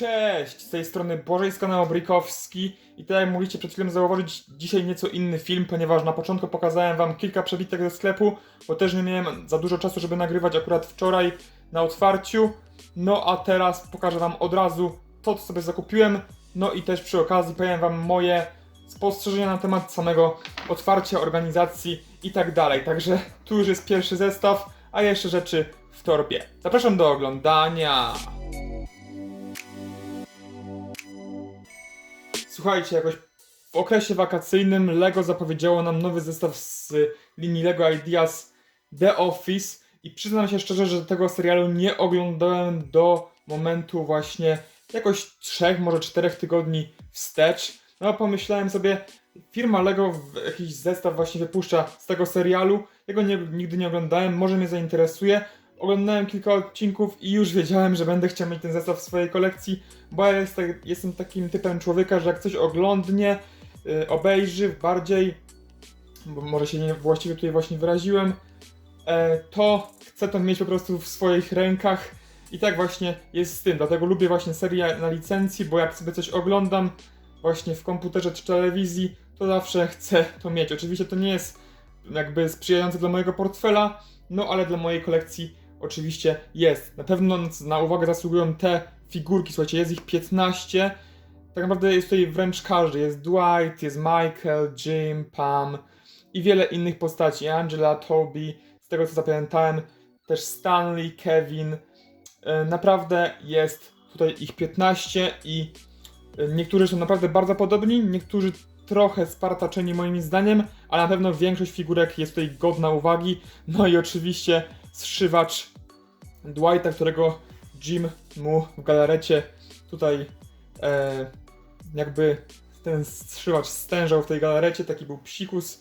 Cześć! Z tej strony Bożej z kanału i tak jak mogliście przed chwilą zauważyć, dzisiaj nieco inny film, ponieważ na początku pokazałem wam kilka przebitek ze sklepu, bo też nie miałem za dużo czasu, żeby nagrywać akurat wczoraj na otwarciu. No a teraz pokażę wam od razu to, co sobie zakupiłem, no i też przy okazji powiem wam moje spostrzeżenia na temat samego otwarcia, organizacji i tak dalej. Także tu już jest pierwszy zestaw, a jeszcze rzeczy w torbie. Zapraszam do oglądania. Słuchajcie, jakoś w okresie wakacyjnym LEGO zapowiedziało nam nowy zestaw z linii LEGO Ideas The Office i przyznam się szczerze, że tego serialu nie oglądałem do momentu właśnie jakoś trzech, może czterech tygodni wstecz. No pomyślałem sobie, firma LEGO jakiś zestaw właśnie wypuszcza z tego serialu. Ja go nie, nigdy nie oglądałem, może mnie zainteresuje. Oglądałem kilka odcinków i już wiedziałem, że będę chciał mieć ten zestaw w swojej kolekcji, bo ja jest, jestem takim typem człowieka, że jak coś oglądnie, y, obejrzy bardziej, bo może się nie właściwie tutaj właśnie wyraziłem, e, to chcę to mieć po prostu w swoich rękach i tak właśnie jest z tym, dlatego lubię właśnie serię na licencji, bo jak sobie coś oglądam właśnie w komputerze czy telewizji, to zawsze chcę to mieć. Oczywiście to nie jest jakby sprzyjające dla mojego portfela, no ale dla mojej kolekcji oczywiście jest. Na pewno na uwagę zasługują te figurki, słuchajcie, jest ich 15. Tak naprawdę jest tutaj wręcz każdy. Jest Dwight, jest Michael, Jim, Pam i wiele innych postaci. Angela, Toby, z tego co zapamiętałem, też Stanley, Kevin. E, Naprawdę jest tutaj ich 15 i e, niektórzy są naprawdę bardzo podobni, niektórzy trochę spartaczeni moim zdaniem, ale na pewno większość figurek jest tutaj godna uwagi. No i oczywiście zszywacz Dwighta, którego Jim mu w galarecie tutaj e, jakby ten zszywacz stężał w tej galarecie, taki był psikus.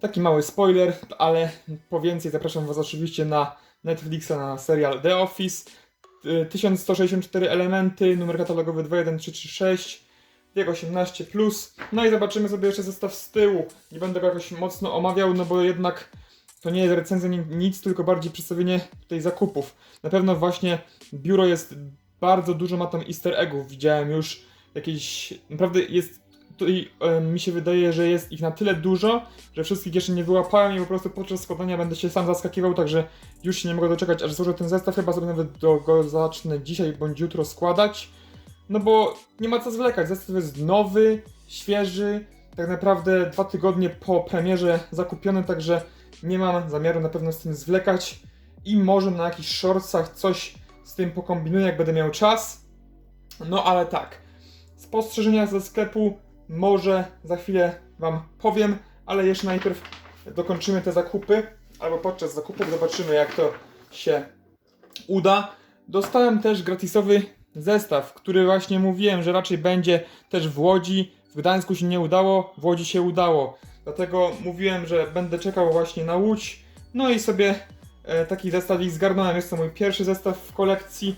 Taki mały spoiler, ale po więcej zapraszam was oczywiście na Netflixa, na serial The Office. Y, 1164 elementy, numer katalogowy 21336, wiek 18+. Plus. No i zobaczymy sobie jeszcze zestaw z tyłu. Nie będę go jakoś mocno omawiał, no bo jednak to nie jest recenzja ni- nic, tylko bardziej przedstawienie tutaj zakupów. Na pewno właśnie biuro jest bardzo dużo ma tam easter eggów. Widziałem już jakieś, naprawdę jest tutaj e, mi się wydaje, że jest ich na tyle dużo, że wszystkich jeszcze nie wyłapałem i po prostu podczas składania będę się sam zaskakiwał, także już się nie mogę doczekać, aż złożę ten zestaw. Chyba sobie nawet do, go zacznę dzisiaj bądź jutro składać. No bo nie ma co zwlekać. Zestaw jest nowy, świeży, tak naprawdę dwa tygodnie po premierze zakupiony, także nie mam zamiaru na pewno z tym zwlekać i może na jakichś shortsach coś z tym pokombinuję, jak będę miał czas. No ale tak, spostrzeżenia ze sklepu może za chwilę Wam powiem, ale jeszcze najpierw dokończymy te zakupy, albo podczas zakupów zobaczymy jak to się uda. Dostałem też gratisowy zestaw, który właśnie mówiłem, że raczej będzie też w Łodzi. W Gdańsku się nie udało, w Łodzi się udało. Dlatego mówiłem, że będę czekał właśnie na Łódź. No i sobie e, taki zestawik zgarnąłem. Jest to mój pierwszy zestaw w kolekcji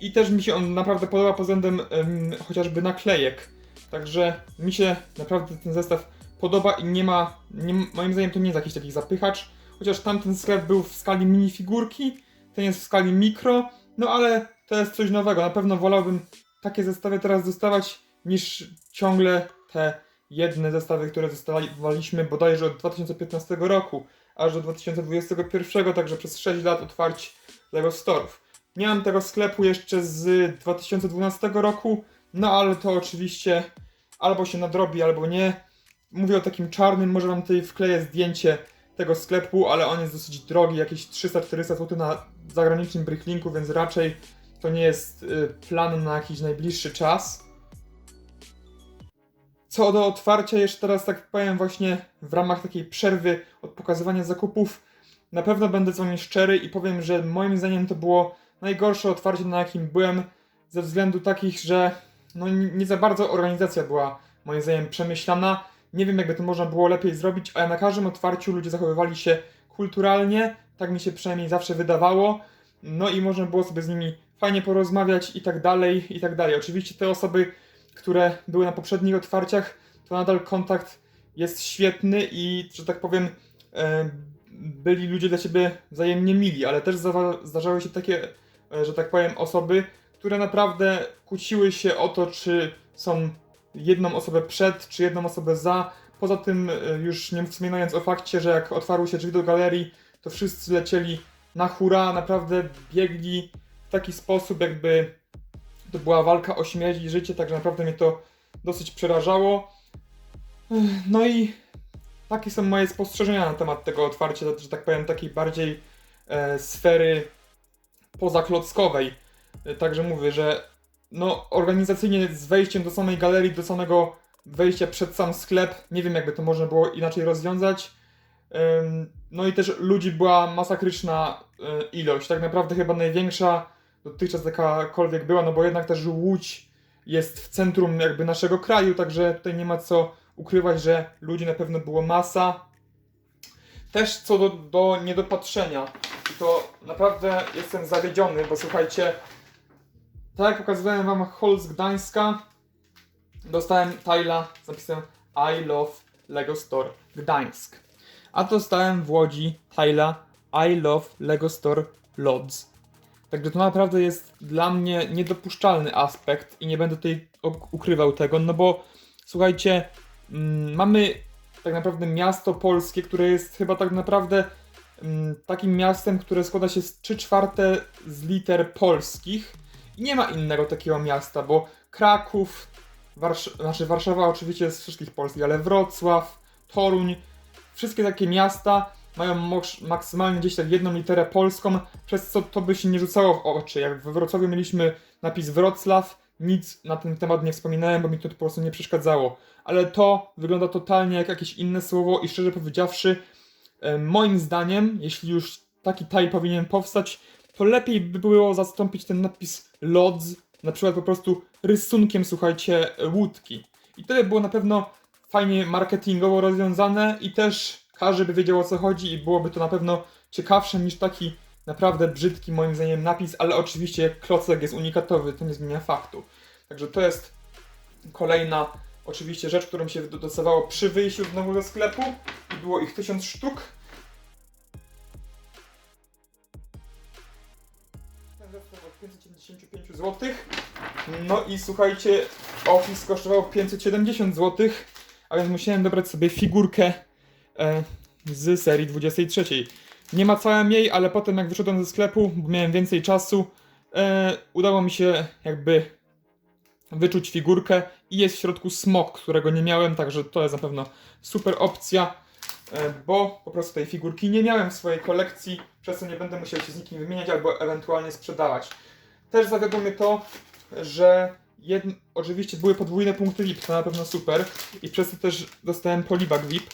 i też mi się on naprawdę podoba pod względem em, chociażby naklejek. Także mi się naprawdę ten zestaw podoba i nie ma, nie, moim zdaniem to nie jest jakiś taki zapychacz. Chociaż tamten sklep był w skali minifigurki, ten jest w skali mikro, no ale to jest coś nowego. Na pewno wolałbym takie zestawy teraz dostawać niż ciągle te jedne zestawy, które dostawaliśmy bodajże od 2015 roku aż do 2021, także przez 6 lat otwarć Lego Store'ów. Nie mam tego sklepu jeszcze z 2012 roku, no ale to oczywiście albo się nadrobi, albo nie. Mówię o takim czarnym, może wam tutaj wkleję zdjęcie tego sklepu, ale on jest dosyć drogi, jakieś 300-400 zł na zagranicznym bricklinku, więc raczej to nie jest y, plan na jakiś najbliższy czas. Co do otwarcia, jeszcze teraz tak powiem właśnie w ramach takiej przerwy od pokazywania zakupów, na pewno będę z wami szczery i powiem, że moim zdaniem to było najgorsze otwarcie, na jakim byłem, ze względu takich, że no nie za bardzo organizacja była moim zdaniem przemyślana. Nie wiem, jakby to można było lepiej zrobić, ale na każdym otwarciu ludzie zachowywali się kulturalnie, tak mi się przynajmniej zawsze wydawało. No i można było sobie z nimi fajnie porozmawiać i tak dalej, i tak dalej. Oczywiście te osoby, które były na poprzednich otwarciach, to nadal kontakt jest świetny i, że tak powiem, e, byli ludzie dla siebie wzajemnie mili, ale też zdarzały się takie, e, że tak powiem, osoby, które naprawdę kłóciły się o to, czy są jedną osobę przed, czy jedną osobę za. Poza tym, y, już nie wspominając o fakcie, że jak otwarły się drzwi do galerii, to wszyscy lecieli na hura, naprawdę biegli w taki sposób, jakby to była walka o śmierć i życie, także naprawdę mnie to dosyć przerażało. No i takie są moje spostrzeżenia na temat tego otwarcia, że tak powiem, takiej bardziej e, sfery pozaklockowej. E, Także mówię, że no organizacyjnie z wejściem do samej galerii, do samego wejścia przed sam sklep, nie wiem jakby to można było inaczej rozwiązać. No i też ludzi była masakryczna e, ilość, tak naprawdę chyba największa dotychczas jakakolwiek była, no bo jednak też Łódź jest w centrum jakby naszego kraju, także tutaj nie ma co ukrywać, że ludzi na pewno było masa. Też co do, do niedopatrzenia, to naprawdę jestem zawiedziony, bo słuchajcie, tak jak pokazywałem wam z Gdańska, dostałem Tyla z napisem I love Lego Store Gdańsk. A dostałem w Łodzi Tyla I love Lego Store Lodz. Także to naprawdę jest dla mnie niedopuszczalny aspekt i nie będę tutaj ukrywał tego, no bo słuchajcie, mm, mamy tak naprawdę miasto polskie, które jest chyba tak naprawdę mm, takim miastem, które składa się z 3 czwarte z liter polskich i nie ma innego takiego miasta, bo Kraków, Warsz- znaczy Warszawa oczywiście jest z wszystkich polskich, ale Wrocław, Toruń, wszystkie takie miasta mają maksymalnie gdzieś tak jedną literę polską, przez co to by się nie rzucało w oczy. Jak we Wrocławiu mieliśmy napis Wrocław, nic na ten temat nie wspominałem, bo mi to po prostu nie przeszkadzało. Ale to wygląda totalnie jak jakieś inne słowo i szczerze powiedziawszy, e, moim zdaniem, jeśli już taki taj powinien powstać, to lepiej by było zastąpić ten napis Lodz na przykład po prostu rysunkiem, słuchajcie, łódki. I to by było na pewno fajnie marketingowo rozwiązane i też każdy by wiedział o co chodzi i byłoby to na pewno ciekawsze niż taki naprawdę brzydki moim zdaniem napis, ale oczywiście klocek jest unikatowy, to nie zmienia faktu. Także to jest kolejna oczywiście rzecz, którą się dostawało przy wyjściu znowu ze sklepu i było ich 1000 sztuk. Od 575 zł. No i słuchajcie, Office kosztował 570 zł, a więc musiałem dobrać sobie figurkę z serii 23. Nie macałem jej, ale potem jak wyszedłem ze sklepu, bo miałem więcej czasu, e, udało mi się jakby wyczuć figurkę i jest w środku smok, którego nie miałem, także to jest na pewno super opcja, e, bo po prostu tej figurki nie miałem w swojej kolekcji, przez co nie będę musiał się z nikim wymieniać albo ewentualnie sprzedawać. Też zawiodło mnie to, że jedn... oczywiście były podwójne punkty VIP, to na pewno super i przez to też dostałem polibag VIP,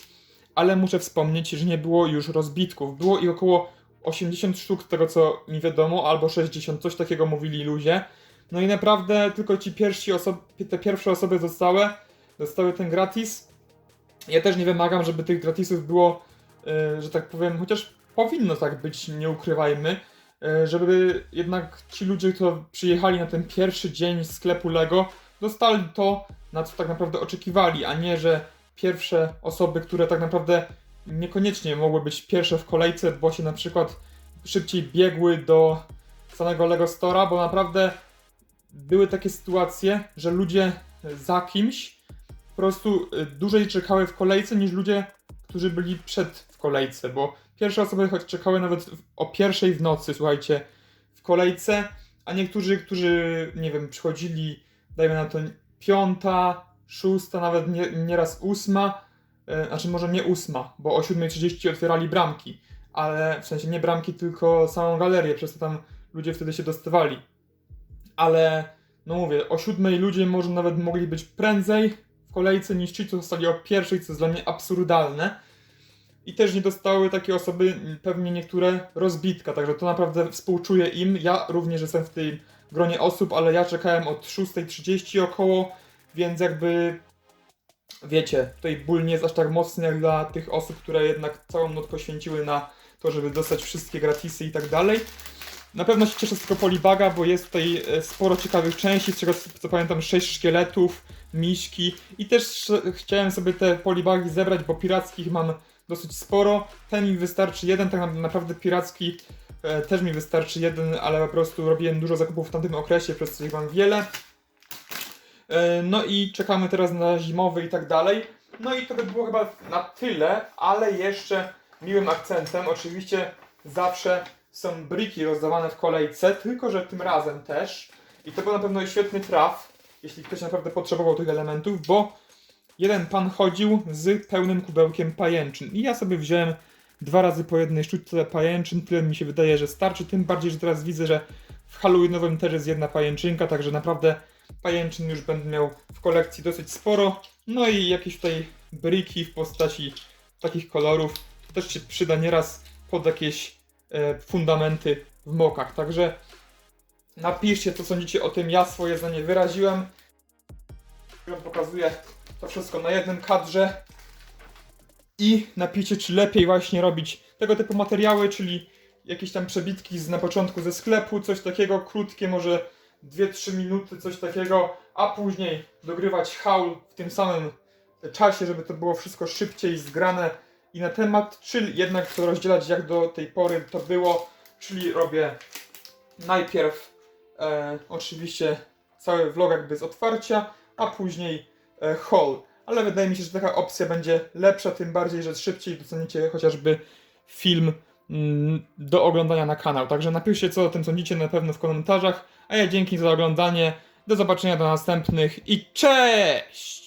ale muszę wspomnieć, że nie było już rozbitków. Było ich około 80 sztuk z tego co mi wiadomo, albo 60, coś takiego mówili ludzie. No i naprawdę tylko ci pierwsi osoby, te pierwsze osoby dostały, dostały ten gratis. Ja też nie wymagam, żeby tych gratisów było, e, że tak powiem, chociaż powinno tak być, nie ukrywajmy, e, żeby jednak ci ludzie, którzy przyjechali na ten pierwszy dzień sklepu Lego, dostali to, na co tak naprawdę oczekiwali, a nie, że pierwsze osoby, które tak naprawdę niekoniecznie mogły być pierwsze w kolejce, bo się na przykład szybciej biegły do samego Lego Store'a, bo naprawdę były takie sytuacje, że ludzie za kimś po prostu y, dłużej czekały w kolejce niż ludzie, którzy byli przed w kolejce, bo pierwsze osoby choć czekały nawet o pierwszej w nocy, słuchajcie, w kolejce, a niektórzy, którzy, nie wiem, przychodzili, dajmy na to piąta, szósta, nawet nie, nieraz ósma, e, znaczy może nie ósma, bo o 7.30 otwierali bramki, ale w sensie nie bramki, tylko samą galerię, przez to tam ludzie wtedy się dostawali. Ale, no mówię, o siódmej ludzie może nawet mogli być prędzej w kolejce niż ci, co zostali o pierwszej, co jest dla mnie absurdalne. I też nie dostały takie osoby, pewnie niektóre, rozbitka, także to naprawdę współczuję im. Ja również jestem w tej gronie osób, ale ja czekałem od 6.30 około, więc jakby wiecie, tutaj ból nie jest aż tak mocny jak dla tych osób, które jednak całą noc poświęciły na to, żeby dostać wszystkie gratisy i tak dalej. Na pewno się cieszę z tego polibaga, bo jest tutaj e, sporo ciekawych części, z czego co pamiętam 6 szkieletów, miśki i też chciałem sobie te polibagi zebrać, bo pirackich mam dosyć sporo. Ten mi wystarczy jeden, tak na- naprawdę piracki e, też mi wystarczy jeden, ale po prostu robiłem dużo zakupów w tamtym okresie, przez co ich mam wiele. E, No i czekamy teraz na zimowy i tak dalej. No i to by było chyba na tyle, ale jeszcze miłym akcentem, oczywiście zawsze są briki rozdawane w kolejce, tylko że tym razem też. I to był na pewno świetny traf, jeśli ktoś naprawdę potrzebował tych elementów, bo jeden pan chodził z pełnym kubełkiem pajęczyn. I ja sobie wziąłem dwa razy po jednej sztuce pajęczyn, tyle mi się wydaje, że starczy. Tym bardziej, że teraz widzę, że w Halloweenowym też jest jedna pajęczynka, także naprawdę pajęczyn już będę miał w kolekcji dosyć sporo. No i jakieś tutaj briki w postaci takich kolorów. To też się przyda nieraz pod jakieś e, fundamenty w mokach. Także napiszcie, co sądzicie o tym. Ja swoje zdanie wyraziłem. Pokazuję to wszystko na jednym kadrze. I napiszcie, czy lepiej właśnie robić tego typu materiały, czyli jakieś tam przebitki z, na początku ze sklepu, coś takiego krótkie, może 2-3 minuty, coś takiego, a później dogrywać haul w tym samym czasie, żeby to było wszystko szybciej zgrane i na temat, czy jednak to rozdzielać jak do tej pory to było, czyli robię najpierw e, oczywiście cały vlog jakby z otwarcia, a później e, haul. Ale wydaje mi się, że taka opcja będzie lepsza, tym bardziej, że szybciej docenicie chociażby film mm, do oglądania na kanał. Także napiszcie, co o tym sądzicie na pewno w komentarzach. A ja dzięki za oglądanie. Do zobaczenia do następnych i cześć!